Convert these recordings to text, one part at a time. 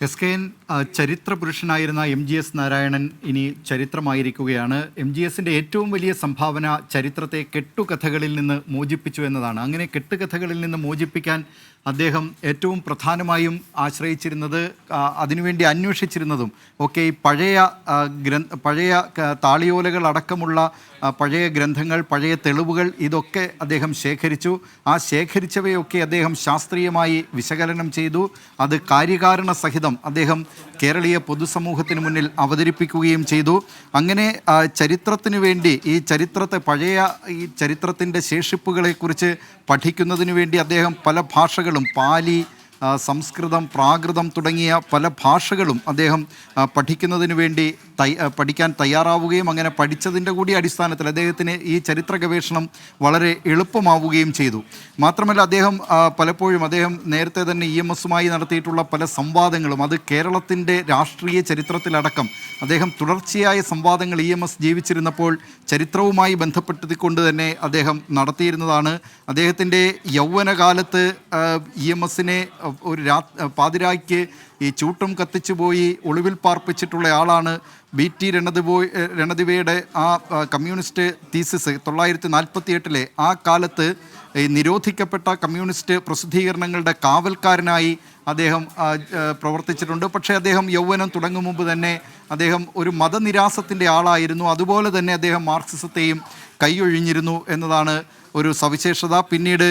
S K N ആ, ചരിത്ര പുരുഷനായിരുന്ന എം ജി എസ് നാരായണൻ ഇനി ചരിത്രമായിരിക്കുകയാണ്. എം ജി എസിന്റെ ഏറ്റവും വലിയ സംഭാവന ചരിത്രത്തെ കെട്ടുകഥകളിൽ നിന്ന് മോചിപ്പിച്ചു എന്നതാണ്. അങ്ങനെ കെട്ടുകഥകളിൽ നിന്ന് മോചിപ്പിക്കാൻ അദ്ദേഹം ഏറ്റവും പ്രധാനമായും ആശ്രയിച്ചിരുന്നത് അതിനുവേണ്ടി അന്വേഷിച്ചിരുന്നതും ഒക്കെ ഈ പഴയ ഗ്ര ഗ്രന്ഥ പഴയ താളിയോലകൾ അടക്കമുള്ള പഴയ ഗ്രന്ഥങ്ങൾ പഴയ തെളിവുകൾ ഇതൊക്കെ അദ്ദേഹം ശേഖരിച്ചു. ആ ശേഖരിച്ചവയൊക്കെ അദ്ദേഹം ശാസ്ത്രീയമായി വിശകലനം ചെയ്തു. അത് കാര്യകാരണ സഹിതം അദ്ദേഹം കേരളീയ പൊതുസമൂഹത്തിന് മുന്നിൽ അവതരിപ്പിക്കുകയും ചെയ്തു. അങ്ങനെ ചരിത്രത്തിന് വേണ്ടി ഈ ചരിത്രത്തെ പഴയ ഈ ചരിത്രത്തിന്റെ ശേഷിപ്പുകളെക്കുറിച്ച് പഠിക്കുന്നതിന് വേണ്ടി അദ്ദേഹം പല ഭാഷകളും പാലി സംസ്കൃതം പ്രാകൃതം തുടങ്ങിയ പല ഭാഷകളും അദ്ദേഹം പഠിക്കുന്നതിന് വേണ്ടി പഠിക്കാൻ തയ്യാറാവുകയും അങ്ങനെ പഠിച്ചതിന്റെ കൂടി അടിസ്ഥാനത്തിൽ അദ്ദേഹത്തിന് ഈ ചരിത്ര ഗവേഷണം വളരെ എളുപ്പമാവുകയും ചെയ്തു. മാത്രമല്ല അദ്ദേഹം പലപ്പോഴും അദ്ദേഹം നേരത്തെ തന്നെ ഇ എം എസുമായി നടത്തിയിട്ടുള്ള പല സംവാദങ്ങളും അത് കേരളത്തിന്റെ രാഷ്ട്രീയ ചരിത്രത്തിലടക്കം അദ്ദേഹം തുടർച്ചയായ സംവാദങ്ങൾ ഇ എം എസ് ജീവിച്ചിരുന്നപ്പോൾ ചരിത്രവുമായി ബന്ധപ്പെടുത്തിക്കൊണ്ട് തന്നെ അദ്ദേഹം നടത്തിയിരുന്നതാണ്. അദ്ദേഹത്തിന്റെ യൗവനകാലത്ത് ഇ എം എസിനെ ഒരു രാ പാതിരായ്ക്ക് ഈ ചൂട്ടും കത്തിച്ചു പോയി ഒളിവിൽ പാർപ്പിച്ചിട്ടുള്ള ആളാണ് ബി ടി രണദിബോ രണദിവയുടെ ആ കമ്മ്യൂണിസ്റ്റ് തീസിസ് തൊള്ളായിരത്തി നാൽപ്പത്തി എട്ടിലെ ആ കാലത്ത് ഈ നിരോധിക്കപ്പെട്ട കമ്മ്യൂണിസ്റ്റ് പ്രസിദ്ധീകരണങ്ങളുടെ കാവൽക്കാരനായി അദ്ദേഹം പ്രവർത്തിച്ചിട്ടുണ്ട്. പക്ഷേ അദ്ദേഹം യൗവനം തുടങ്ങും മുമ്പ് തന്നെ അദ്ദേഹം ഒരു മതനിരാസത്തിന്റെ ആളായിരുന്നു. അതുപോലെ തന്നെ അദ്ദേഹം മാർക്സിസത്തെയും കൈയൊഴിഞ്ഞിരുന്നു എന്നതാണ് ഒരു സവിശേഷത. പിന്നീട്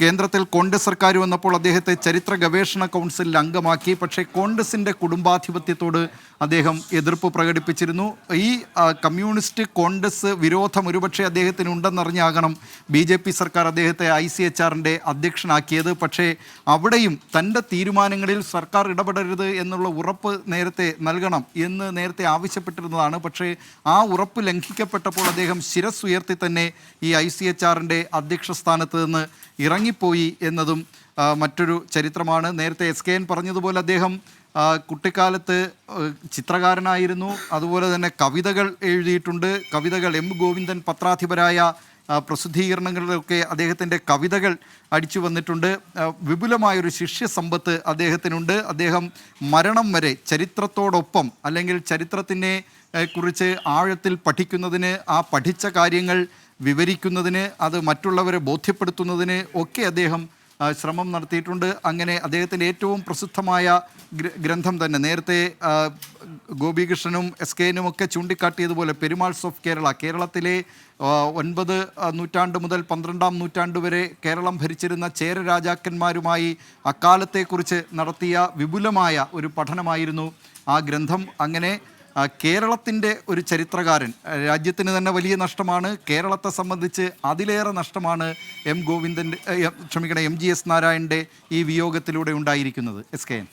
കേന്ദ്രത്തിൽ കോൺഗ്രസ് സർക്കാർ വന്നപ്പോൾ അദ്ദേഹത്തെ ചരിത്ര ഗവേഷണ കൗൺസിലിൽ അംഗമാക്കി. പക്ഷേ കോൺഗ്രസിന്റെ കുടുംബാധിപത്യത്തോട് അദ്ദേഹം എതിർപ്പ് പ്രകടിപ്പിച്ചിരുന്നു. ഈ കമ്മ്യൂണിസ്റ്റ് കോൺഗ്രസ് വിരോധം ഒരുപക്ഷെ അദ്ദേഹത്തിന് ഉണ്ടെന്നറിഞ്ഞാകണം ബി ജെ പി സർക്കാർ അദ്ദേഹത്തെ ഐ സി എച്ച് ആറിന്റെ അധ്യക്ഷനാക്കിയത്. പക്ഷേ അവിടെയും തന്റെ തീരുമാനങ്ങളിൽ സർക്കാർ ഇടപെടരുത് എന്നുള്ള ഉറപ്പ് നേരത്തെ നൽകണം എന്ന് നേരത്തെ ആവശ്യപ്പെട്ടിരുന്നതാണ്. പക്ഷേ ആ ഉറപ്പ് ലംഘിക്കപ്പെട്ടപ്പോൾ അദ്ദേഹം ശിരസ് ഉയർത്തി തന്നെ ഈ ഐ സി എച്ച് ആറിന്റെ അധ്യക്ഷ സ്ഥാനത്ത് നിന്ന് ഇറങ്ങിപ്പോയി എന്നതും മറ്റൊരു ചരിത്രമാണ്. നേരത്തെ എസ് കെ എൻ പറഞ്ഞതുപോലെ അദ്ദേഹം കുട്ടിക്കാലത്ത് ചിത്രകാരനായിരുന്നു. അതുപോലെ തന്നെ കവിതകൾ എഴുതിയിട്ടുണ്ട്. കവിതകൾ എം ഗോവിന്ദൻ പത്രാധിപരായ പ്രസിദ്ധീകരണങ്ങളിലൊക്കെ അദ്ദേഹത്തിന്റെ കവിതകൾ അടിച്ചു വന്നിട്ടുണ്ട്. വിപുലമായൊരു ശിഷ്യസമ്പത്ത് അദ്ദേഹത്തിനുണ്ട്. അദ്ദേഹം മരണം വരെ ചരിത്രത്തോടൊപ്പം അല്ലെങ്കിൽ ചരിത്രത്തിനെ കുറിച്ച് ആഴത്തിൽ പഠിക്കുന്നതിന് ആ പഠിച്ച കാര്യങ്ങൾ വിവരിക്കുന്നതിന് അത് മറ്റുള്ളവരെ ബോധ്യപ്പെടുത്തുന്നതിന് ഒക്കെ അദ്ദേഹം ശ്രമം നടത്തിയിട്ടുണ്ട്. അങ്ങനെ അദ്ദേഹത്തിന്റെ ഏറ്റവും പ്രസിദ്ധമായ ഗ്രന്ഥം തന്നെ നേരത്തെ ഗോപികൃഷ്ണനും എസ് കെനും ഒക്കെ ചൂണ്ടിക്കാട്ടിയതുപോലെ പെരുമാൾസ് ഓഫ് കേരള കേരളത്തിലെ ഒൻപത് നൂറ്റാണ്ട് മുതൽ പന്ത്രണ്ടാം നൂറ്റാണ്ട് വരെ കേരളം ഭരിച്ചിരുന്ന ചേര രാജാക്കന്മാരുമായി അക്കാലത്തെക്കുറിച്ച് നടത്തിയ വിപുലമായ ഒരു പഠനമായിരുന്നു ആ ഗ്രന്ഥം. അങ്ങനെ കേരളത്തിന്റെ ഒരു ചരിത്രകാരൻ രാജ്യത്തിന് തന്നെ വലിയ നഷ്ടമാണ് കേരളത്തെ സംബന്ധിച്ച് അതിലേറെ നഷ്ടമാണ് എം ഗോവിന്ദന്റെ ക്ഷമിക്കണം എം ജി എസ് നാരായണന്റെ ഈ വിയോഗത്തിലൂടെ ഉണ്ടായിരിക്കുന്നത്. S K N.